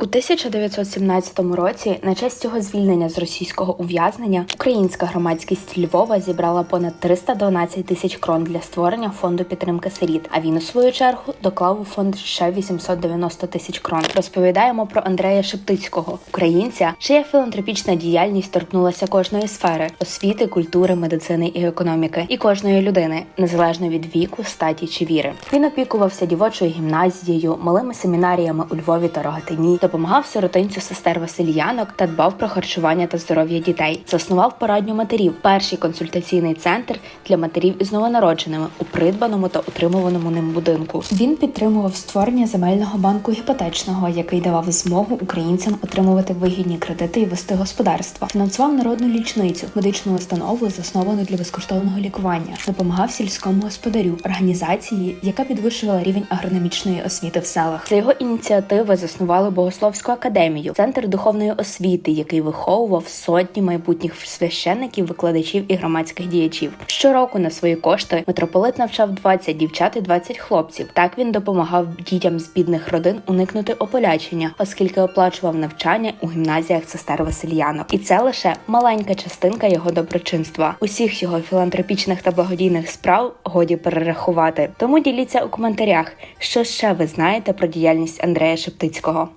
У 1917 році, на честь цього звільнення з російського ув'язнення, українська громадськість Львова зібрала понад 312 тисяч крон для створення фонду підтримки сиріт. А він у свою чергу доклав у фонд ще 890 тисяч крон. Розповідаємо про Андрея Шептицького, українця, чия філантропічна діяльність торкнулася кожної сфери освіти, культури, медицини і економіки, і кожної людини, незалежно від віку, статі чи віри. Він опікувався дівочою гімназією, малими семінаріями у Львові та Рогатині, допомагав сиротинцю сестер Васильянок та дбав про харчування та здоров'я дітей. Заснував порадню матерів, перший консультаційний центр для матерів із новонародженими у придбаному та утримуваному ним будинку. Він підтримував створення земельного банку гіпотечного, який давав змогу українцям отримувати вигідні кредити і вести господарства. Фінансував народну лічницю, медичну установу, засновану для безкоштовного лікування, допомагав сільському господарю, організації, яка підвищувала рівень агрономічної освіти в селах. За його ініціативи заснували Богословську академію, центр духовної освіти, який виховував сотні майбутніх священників, викладачів і громадських діячів. Щороку на свої кошти митрополит навчав 20 дівчат і 20 хлопців. Так він допомагав дітям з бідних родин уникнути ополячення, оскільки оплачував навчання у гімназіях сестер Васильянок. І це лише маленька частинка його доброчинства. Усіх його філантропічних та благодійних справ годі перерахувати. Тому діліться у коментарях, що ще ви знаєте про діяльність Андрея Шептицького.